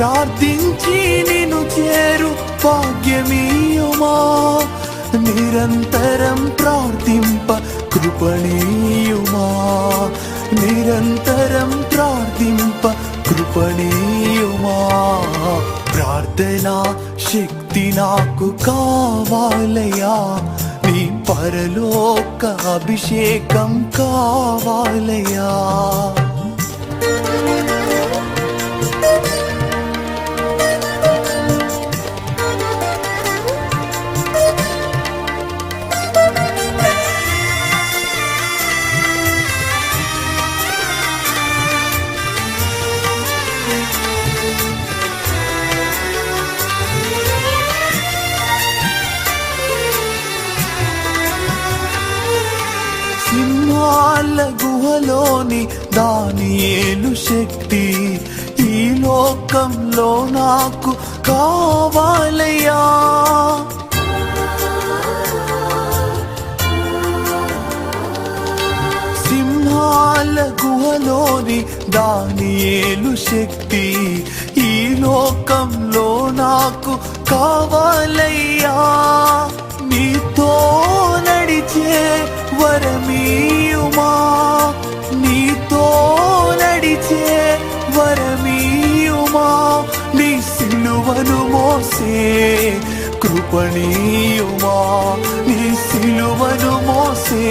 ప్రార్థించి నిన్ను చేరు భాగ్యమీయుమా. నిరంతరం ప్రార్థింప కృపణీయుమా. నిరంతరం ప్రార్థింప కృపణీయుమా. ప్రార్థనా శక్తి నాకు కావాలయా నీ పరలోక అభిషేకం కావాలయ్యా. గుహలోని దానియేలు శక్తి. ఈ లోకంలో నాకు కావాలయ్యా. సింహాల గుహలోని దానియేలు శక్తి. ఈ లోకంలో నాకు కావాలయ్యా. నీతో నడిచే వరమీయుమా. కృపణీయుమా నీ సిలువను మోసే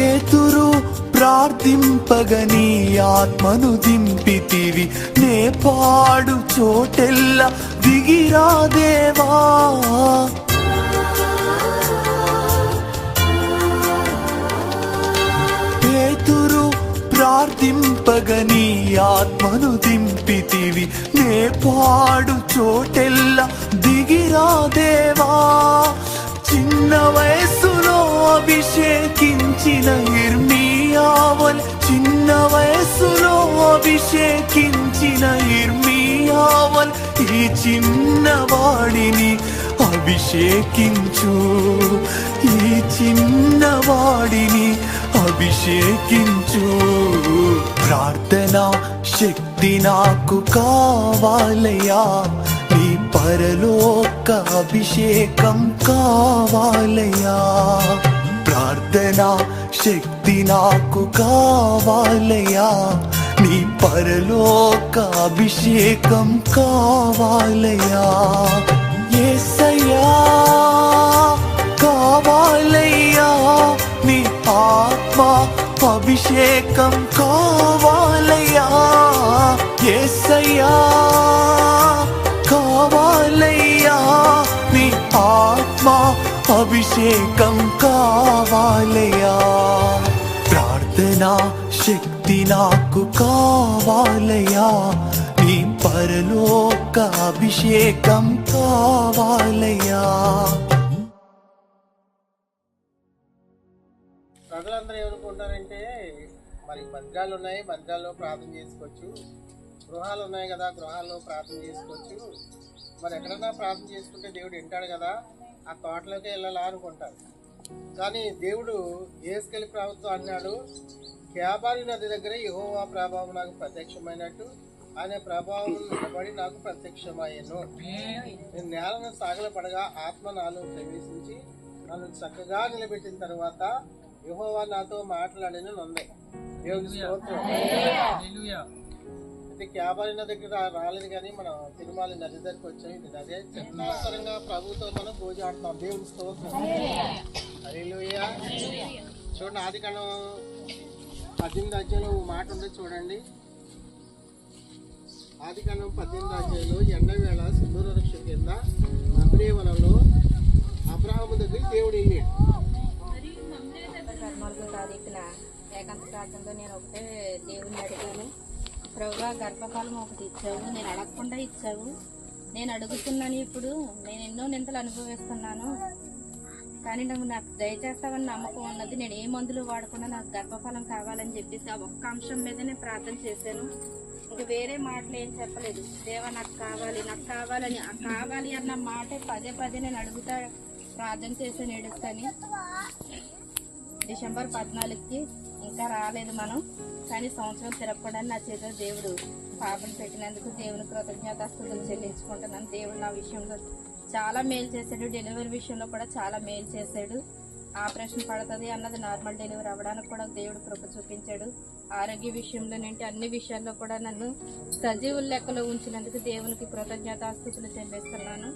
పేతురు ప్రార్థింపగని ఆత్మను దింపితివి. నే పాడు చోటెల్ల దిగిరా దేవా. పేతురు ప్రార్థింపగని ఆత్మను దింపితివి. నే పాడు చోటెల్ల దిగిరా దేవా. చిన్న వయస్సులో అభిషేకించిన ఇర్మియావల్ చిన్న వయస్సులో అభిషేకించిన ఇర్మియావల్ ఈ చిన్నవాడిని అభిషేకించు. ఈ చిన్నవాడిని అభిషేకించు. ప్రార్థన శక్తి నాకు కావాలయా పరలోక అభిషేకం కావాలయా ప్రార్థన శక్తి నాకు కావాలయా నీ పరలోక అభిషేకం కావాలయా యేసయ్యా కావాలయ్యా. నీ ఆత్మ అభిషేకం కావాలయ్యా. యేసయ్యా ఆత్మా అభిషేకం కావాలయా ప్రార్థన శక్తి నాకు కావాలయా నీ పరలోక అభిషేకం కావాలయా ప్రజలందరూ ఏమనుకుంటారంటే మరి మందిరాలు ఉన్నాయి మందిరాల్లో ప్రార్థన చేసుకోవచ్చు. గృహాలు ఉన్నాయి కదా గృహాల్లో ప్రార్థన చేసుకోవచ్చు. మరి ఎక్కడన్నా ప్రార్థన చేసుకుంటే దేవుడు వింటాడు కదా ఆ తోటలోకి వెళ్ళాలా అనుకుంటారు. కానీ దేవుడు ఏసుకెళ్ళి ప్రభుత్వం అన్నాడు క్యాబారి నది దగ్గర యహోవా ప్రభావం నాకు ప్రత్యక్షమైనట్టు ఆయన ప్రభావం నిలబడి నాకు ప్రత్యక్షమయ్యను. నేను నేలను సాగలపడగా ఆత్మ నాలో ప్రవేశించి నన్ను చక్కగా నిలబెట్టిన తర్వాత యహోవా నాతో మాట్లాడిన ఉంది. దేవుని స్తోత్రం. ఇది క్యాబారి నది దగ్గర రాలేదు కానీ మనం తిరుమల నది దగ్గరికి వచ్చాం ఇది నదే చిత్తాసరంగా ప్రభుతో మనం పూజ ఆడుతాం. దేవుని స్తోత్రం. హల్లెలూయా. చూడండి ఆది కాండం పద్దెనిమిది అధ్యాయంలో మాట ఉంది చూడండి. ఆది కాండం పద్దెనిమిది అధ్యాయంలో ఎండవేళ సింధూర వృక్షం కింద అబ్రేవనంలో అబ్రహాము దగ్గర దేవుడు వెళ్ళాడు. నాలుగో తారీఖున ఏకాంత ప్రార్థనలో నేను ఒకటే దేవుని అడిగాను. ప్రభుగా గర్భఫలం ఒకటి ఇచ్చావు నేను అడగకుండా ఇచ్చావు. నేను అడుగుతున్నాను ఇప్పుడు నేను ఎన్నో నింతలు అనుభవిస్తున్నాను. కానీ నువ్వు నాకు దయచేస్తావని నమ్మకం ఉన్నది. నేను ఏ మందులు వాడకుండా నాకు గర్భఫలం కావాలని చెప్పేసి ఆ ఒక్క అంశం మీదనే ప్రార్థన చేశాను. ఇంక వేరే మాటలు ఏం చెప్పలేదు. దేవా నాకు కావాలి నాకు కావాలని ఆ కావాలి అన్న మాటే పదే పదే నేను అడుగుతా ప్రార్థన చేశాను ఏడుస్తాని. డిసెంబర్ పద్నాలుగుకి ఇంకా రాలేదు మనం. కానీ సంవత్సరం తిరగకూడని నా చేతిలో దేవుడు పాపను పెట్టినందుకు దేవుని కృతజ్ఞతాస్తుతులు చెల్లించుకుంటున్నాను. దేవుడు నా విషయంలో చాలా మేలు చేశాడు. డెలివరీ విషయంలో కూడా చాలా మేలు చేశాడు. ఆపరేషన్ పడుతుంది అన్నది నార్మల్ డెలివరీ అవ్వడానికి కూడా దేవుడు కృప చూపించాడు. ఆరోగ్య విషయంలో నుండి అన్ని విషయాల్లో కూడా నన్ను సజీవుల లెక్కలో ఉంచినందుకు దేవునికి కృతజ్ఞతాస్తుతులు చెల్లిస్తున్నాను.